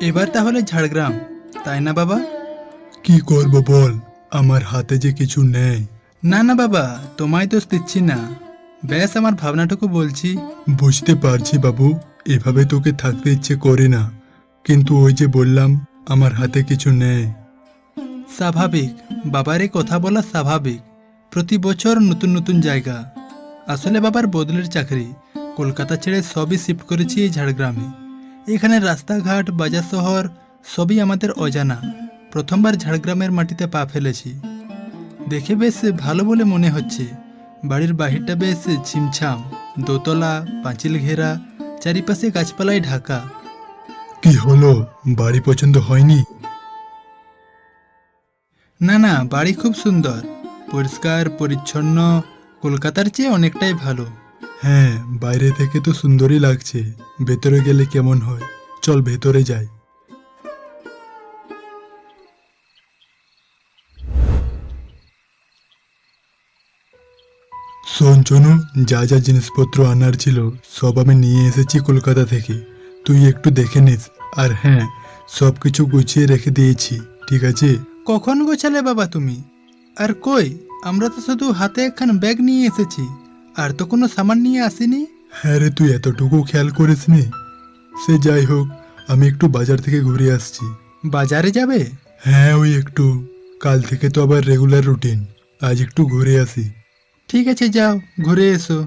এবার তাহলে ঝাড়গ্রাম তাই না বাবা? কি করব বল আমার হাতে যে কিছু নেই। না না বাবা তোমায় দোষ দিচ্ছি না। ব্যাস আমার ভাবনাটুকু বলছি। বুঝতে পারছি বাবু এভাবে তোকে থাকতে ইচ্ছে করে না। কিন্তু ওই যে বললাম আমার হাতে কিছু নেই। স্বাভাবিক বাবার এই কথা বলা স্বাভাবিক। প্রতি বছর নতুন নতুন জায়গা। আসলে বাবার বদলের চাকরি। কলকাতা ছেড়ে সবই শিফট করেছি এই ঝাড়গ্রামে। এখানে রাস্তাঘাট বাজার শহর সবই আমাদের অজানা। প্রথমবার ঝাড়গ্রামের মাটিতে পা ফেলেছি। দেখে বেশ ভালো বলে মনে হচ্ছে। বাড়ির বাহিরটা বেশ ছিমছাম দোতলা পাঁচিল ঘেরা চারিপাশে গাছপালায় ঢাকা। কি হলো? বাড়ি পছন্দ হয়নি? না না বাড়ি খুব সুন্দর। পরিষ্কার পরিচ্ছন্ন কলকাতার চেয়ে অনেকটাই ভালো। হ্যাঁ বাইরে থেকে তো সুন্দরই লাগছে। ভেতরে গেলে কেমন হয়? চল ভেতরে যাই। শোন, চনু, যা যা জিনিসপত্র আনার ছিল, সব আমি নিয়ে এসেছি কলকাতা থেকে। তুই একটু দেখে নিস। আর হ্যাঁ সব কিছু গুছিয়ে রেখে দিয়েছি, ঠিক আছে? কখন গোছালে বাবা তুমি? আর কই, আমরা তো শুধু হাতে একখান ব্যাগ নিয়ে এসেছি। আর তো কোনো সামান নিয়ে আসিনি? হ্যাঁ রে তুই এতটুকু খেয়াল করিসনি সে যাই হোক আমি একটু বাজার থেকে ঘুরে আসছি। বাজারে যাবে? হ্যাঁ ওই একটু। কাল থেকে তো আবার রেগুলার রুটিন আজ একটু ঘুরে আসি। ঠিক আছে যাও ঘুরে এসো।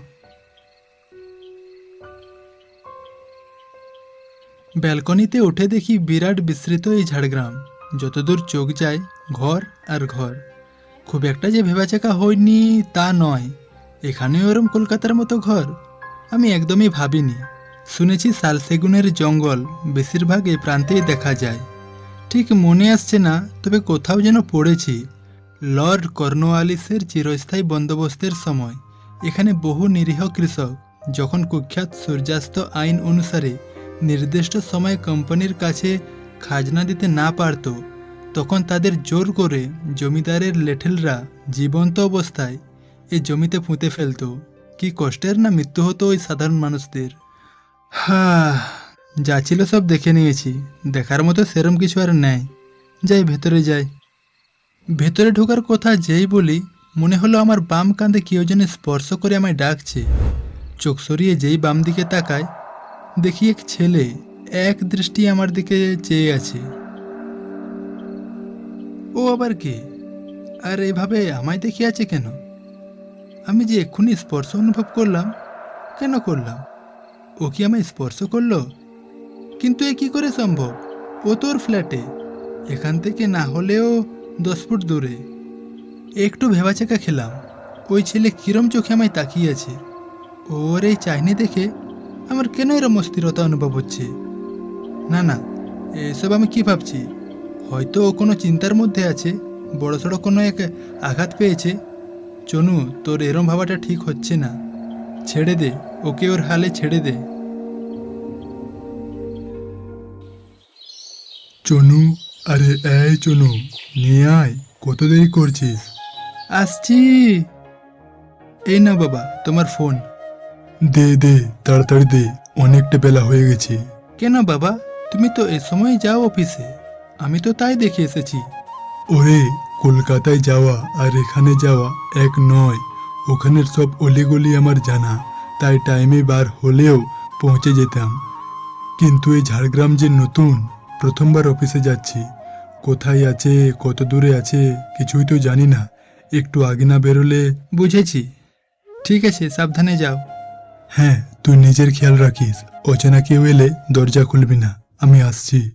ব্যালকনিতে উঠে দেখি বিরাট বিস্তৃত এই ঝাড়গ্রাম। যতদূর চোখ যায় ঘর আর ঘর। খুব একটা যে ভেবাচাকা হয়নি তা নয়। এখানেও ওরম কলকাতার মতো ঘর? আমি একদমই ভাবিনি। শুনেছি শালসেগুনের জঙ্গল, বেশিরভাগ এই প্রান্তেই দেখা যায়। ঠিক মনে আসছে না, তবে কোথাও যেন পড়েছি। লর্ড কর্নওয়ালিসের চিরস্থায়ী বন্দোবস্তের সময়। এখানে বহু নিরীহ কৃষক, যখন কুখ্যাত সূর্যাস্ত আইন অনুসারে নির্দিষ্ট সময়ে কোম্পানির কাছে খাজনা দিতে না পারত, তখন তাদের জোর করে জমিদারের লেঠেলরা জীবন্ত অবস্থায় এই জমিতে পুঁতে ফেলতো। কি কষ্টের না মৃত্যু হতো ওই সাধারণ মানুষদের। হা, যা ছিল সব দেখে নিয়েছি। দেখার মতো সেরম কিছু আর নেই। যাই, ভেতরে যাই। ভেতরে ঢোকার কথা যেই বলি, মনে হলো আমার বাম কাঁধে কেউ যেন স্পর্শ করে আমায় ডাকছে। চোখ সরিয়ে যেই বাম দিকে তাকায়, দেখি এক ছেলে এক দৃষ্টি আমার দিকে চেয়ে আছে। ও আবার কে? আর এভাবে আমায় দেখে আছে কেন? আমি যে এক্ষুনি স্পর্শ অনুভব করলাম, কেন করলাম? ও কি আমায় স্পর্শ করল? কিন্তু এ কি করে সম্ভব? ও তোর ফ্ল্যাটে। এখান থেকে না হলেও দশ ফুট দূরে। একটু ভেবাচাকা খেলাম। ওই ছেলে কিরম চোখে আমায় তাকিয়েছে। ওর এই চাহনি দেখে আমার কেন এরম অস্থিরতা অনুভব হচ্ছে? না না, এসব আমি কি ভাবছি? হয়তো ও কোনো চিন্তার মধ্যে আছে, বড়সড় কোনো এক আঘাত পেয়েছে। চনু তোর এরম ভাবাটা ঠিক হচ্ছে না। ছেড়ে দে ওকে ওর হালে ছেড়ে দে। চনু আরে এই চনু নিয়ে আয় কত দেরি করছিস? আসছি। এই না বাবা তোমার ফোন। দে দে তাড়াতাড়ি দে অনেকটা বেলা হয়ে গেছে। কেন বাবা তুমি তো এ সময় যাও অফিসে। আমি তো তাই দেখে এসেছি। ওরে কলকাতায় যাওয়া আর এখানে যাওয়া এক নয়। ওখানের সব অলিগলি আমার জানা, তাই টাইমে বার হলেও পৌঁছে যেতাম। কিন্তু এই ঝাড়গ্রাম যে নতুন, প্রথমবার অফিসে যাচ্ছি। কোথায় আছে, কত দূরে আছে, কিছুই তো জানি না। একটু আগে না বেরোলে বুঝেছি। ঠিক আছে, সাবধানে যাও। হ্যাঁ তুই নিজের খেয়াল রাখিস, অচেনা কেউ এলে দরজা খুলবি না। আমি আসছি।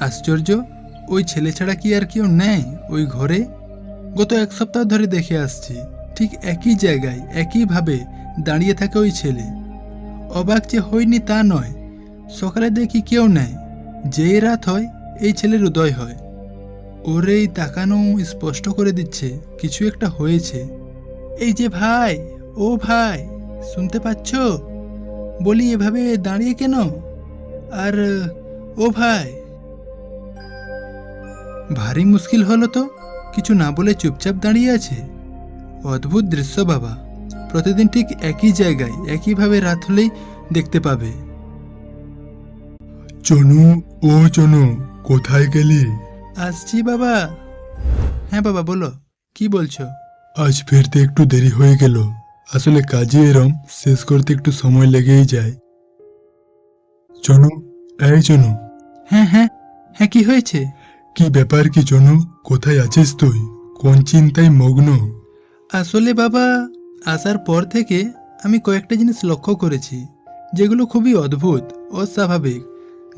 আশ্চর্য, ওই ছেলে ছাড়া কি আর কেউ নেয় ওই ঘরে? গত এক সপ্তাহ ধরে দেখে আসছি, ঠিক একই জায়গায় একইভাবে দাঁড়িয়ে থাকে ওই ছেলে। অবাক যে হয়নি তা নয়, সকালে দেখি কেউ নেই, যেই রাত হয়, এই ছেলের উদয় হয়। ওর এই তাকানো স্পষ্ট করে দিচ্ছে, কিছু একটা হয়েছে। এই যে ভাই, ও ভাই, শুনতে পাচ্ছ? বলি এভাবে দাঁড়িয়ে কেন? আর, ও ভাই ভারী মুশকিল হলো তো কিছু না বলে চুপচাপ দাঁড়িয়ে আছে। অদ্ভুত দৃশ্য বাবা প্রতিদিন ঠিক একই জায়গায় একইভাবে রাত হলেই দেখতে পাবে। চনু ও চনু কোথায় গেলি? আসছি বাবা। হ্যাঁ বাবা বলো কি বলছো? আজ ফিরতে একটু দেরি হয়ে গেল। আসলে কাজে এরম শেষ করতে একটু সময় লেগেই যায়। চনু এই চনু। হ্যাঁ হ্যাঁ হ্যাঁ কি হয়েছে? কি ব্যাপার কি চনু কোথায় আছিস তুই? কোন চিন্তায় মগ্ন? আসলে বাবা আসার পর থেকে আমি কয়েকটা জিনিস লক্ষ্য করেছি যেগুলো খুবই অদ্ভুত অস্বাভাবিক।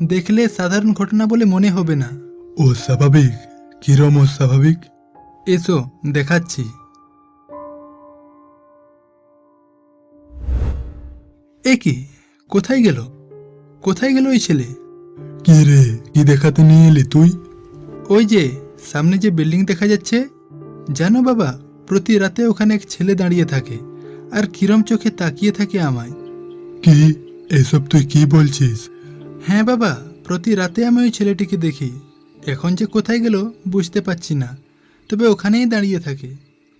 দেখলে সাধারণ ঘটনা বলে মনে হবে না। ও স্বাভাবিক কিরম অস্বাভাবিক? এসো দেখাচ্ছি। এ কি? কোথায় গেল? কোথায় গেল ওই ছেলে? কি রে? কি দেখাতে নিয়ে এলি তুই? ওই যে সামনে যে বিল্ডিং দেখা যাচ্ছে? জানো বাবা প্রতি রাতে ওখানে এক ছেলে দাঁড়িয়ে থাকে আর কিরম চোখে তাকিয়ে থাকে আমায়। কি? এসব তুই কি বলছিস? হ্যাঁ বাবা প্রতি রাতে আমি ওই ছেলেটিকে দেখি। এখন যে কোথায় গেল বুঝতে পারছি না তবে ওখানেই দাঁড়িয়ে থাকে।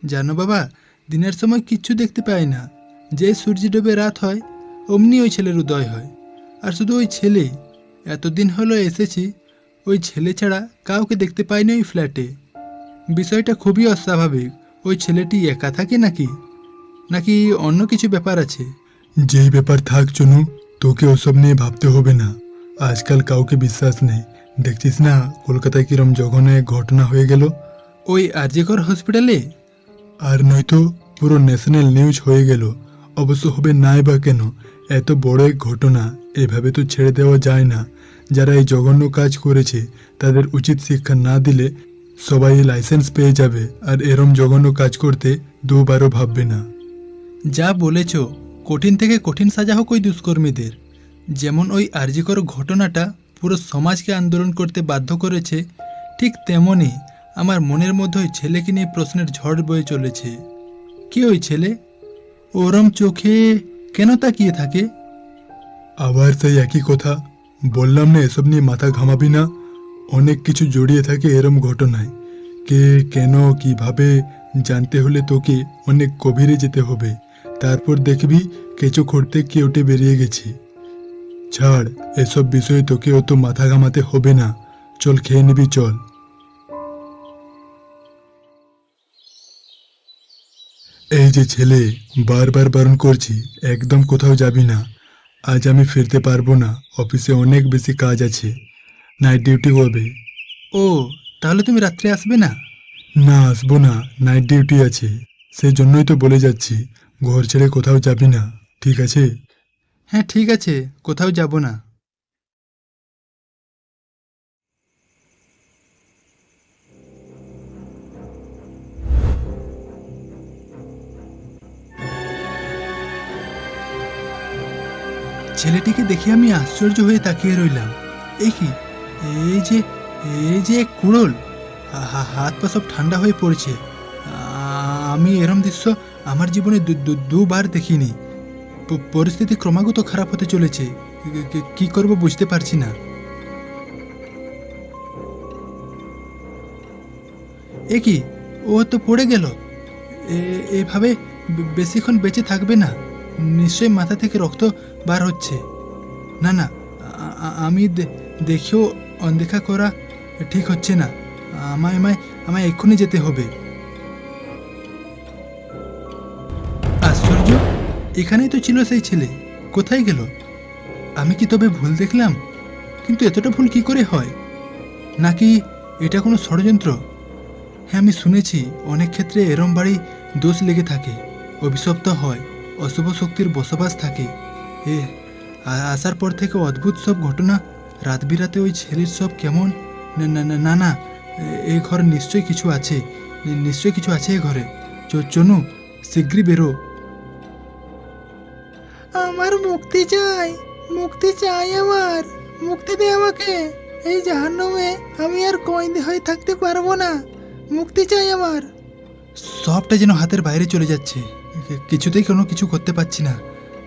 জানো বাবা দিনের সময় কিচ্ছু দেখতে পাই না। যে সূর্য ডুবে রাত হয় অমনি ওই ছেলের উদয় হয়। আর শুধু ওই ছেলে এতদিন হলো এসেছি ওই ছেলে ছাড়া কাউকে দেখতে পাইনি ওই ফ্ল্যাটে। বিষয়টা খুবই অস্বাভাবিক। ওই ছেলেটি একা থাকে নাকি? নাকি অন্য কিছু ব্যাপার আছে? যেই ব্যাপার থাক চনু তোকে ওসব নিয়ে ভাবতে হবে না। আজকাল কাউকে বিশ্বাস নেই। দেখছিস না কলকাতায় কিরম জঘন্য এক ঘটনা হয়ে গেল? ওই আরজিকর হসপিটালে? আর নয়তো পুরো ন্যাশনাল নিউজ হয়ে গেল। অবশ্য হবে নাই বা কেন এত বড় এক ঘটনা এভাবে তো ছেড়ে দেওয়া যায় না। যারা এই জঘন্য কাজ করেছে তাদের উচিত শিক্ষা না দিলে সবাই লাইসেন্স পেয়ে যাবে আর এরম জঘন্য কাজ করতে দুবারও ভাববে না। যা বলেছ কঠিন থেকে কঠিন সাজা হোক ওই দুষ্কর্মীদের। যেমন ওই আর্যিকর ঘটনাটা পুরো সমাজকে আন্দোলন করতে বাধ্য করেছে ঠিক তেমনই আমার মনের মধ্যে ওই ছেলেকে নিয়ে প্রশ্নের ঝড় বয়ে চলেছে। কি ওই ছেলে? ওরম চোখে কেন তাকিয়ে থাকে? আবার সেই একই কথা বললাম না, এসব নিয়ে মাথা ঘামাবি না। অনেক কিছু জড়িয়ে থাকে এরম ঘটনায়। কে, কেন, কীভাবে, জানতে হলে তোকে অনেক গভীরে যেতে হবে। তারপর দেখবি কেঁচো খড়তে কেউটে বেরিয়ে গেছি। ছাড়, এসব বিষয়ে তোকে অত মাথা ঘামাতে হবে না। চল, খেয়ে নিবি, চল। এই যে ছেলে, বারবার বারণ করছি, একদম কোথাও যাবি না। আজ আমি ফিরতে পারব না। অফিসে অনেক বেশি কাজ আছে। নাইট ডিউটি হবে। ও তাহলে তুমি রাত্রে আসবে না? না আসব না। নাইট ডিউটি আছে। সেই জন্যই তো বলে যাচ্ছি ঘর ছেড়ে কোথাও যাবি না। ঠিক আছে? হ্যাঁ ঠিক আছে। কোথাও যাব না। ছেলেটিকে দেখে আমি আশ্চর্য হয়ে তাকিয়ে রইলাম। এই কি এই যে এই যে কুড়োল। হাত পা সব ঠান্ডা হয়ে পড়ছে। আমি এরম দৃশ্য আমার জীবনে দুবার দেখিনি। পরিস্থিতি ক্রমাগত খারাপ হতে চলেছে। কি- করব বুঝতে পারছি না। এ কি ও তো পড়ে গেল। এ- এভাবে বেশিক্ষণ বেঁচে থাকবে না। নিশ্চয়ই মাথা থেকে রক্ত বার হচ্ছে। না না আমি দেখেও অনদেখা করা ঠিক হচ্ছে না। আমায় আমায় আমায় এক্ষুনি যেতে হবে। আশ্চর্য! এখানেই তো ছিল সেই ছেলে। কোথায় গেল? আমি কি তবে ভুল দেখলাম? কিন্তু এতটা ভুল কি করে হয়? নাকি এটা কোনো ষড়যন্ত্র? হ্যাঁ আমি শুনেছি, অনেক ক্ষেত্রে এরম বাড়ি দোষ লেগে থাকে, অভিশপ্ত হয়। অশুভ শক্তির বসবাস থাকে। এ আসার পর থেকে অদ্ভুত সব ঘটনা। রাত বিরাতে ওই ছেলের সব কেমন? না না এ- এই ঘরে নিশ্চয়ই কিছু আছে। নিশ্চয়ই কিছু আছে এই ঘরে। চনু শীঘ্রই বেরো। আমার মুক্তি চাই মুক্তি চাই আমার মুক্তি দে আমাকে। এই জাহান্নামে আমি আর কয়েদি হয়ে থাকতে পারব না। মুক্তি চাই আমার। সবটা যেন হাতের বাইরে চলে যাচ্ছে। কিছুতেই কোনো কিছু করতে পারছি না।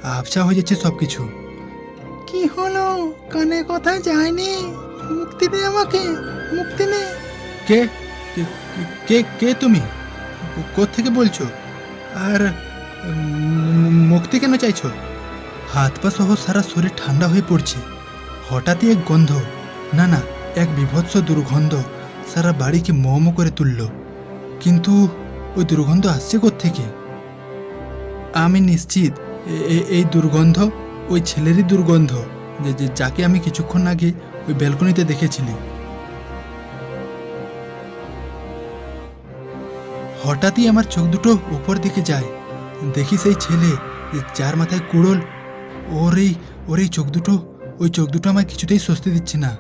আবসা হয়ে যাচ্ছে সব কিছু কি হলো? কানে কথা যায়নি। মুক্তি দে আমাকে মুক্তি নে। কে? কে- কে- কে কে তুমি? থেকে বলছো? আর মুক্তি কেন চাইছো? হাত পা সহ সারা শরীর ঠান্ডা হয়ে পড়ছে। হঠাৎই এক গন্ধ না না এক বিভৎস দুর্গন্ধ সারা বাড়িকে মোম করে তুলল। কিন্তু ওই দুর্গন্ধ আসছে থেকে আমি নিশ্চিত এই দুর্গন্ধ, ওই ছেলেরই দুর্গন্ধ, যে যাকে আমি কিছুক্ষণ আগে ওই ব্যালকনিতে দেখেছিলি। হঠাৎই আমার চোখ দুটো উপর দিকে যায়। দেখি সেই ছেলে যার মাথায় কুড়োল। ওর এই ওর এই চোখ দুটো ওই চোখ দুটো আমায় কিছুতেই স্বস্তি দিচ্ছে না।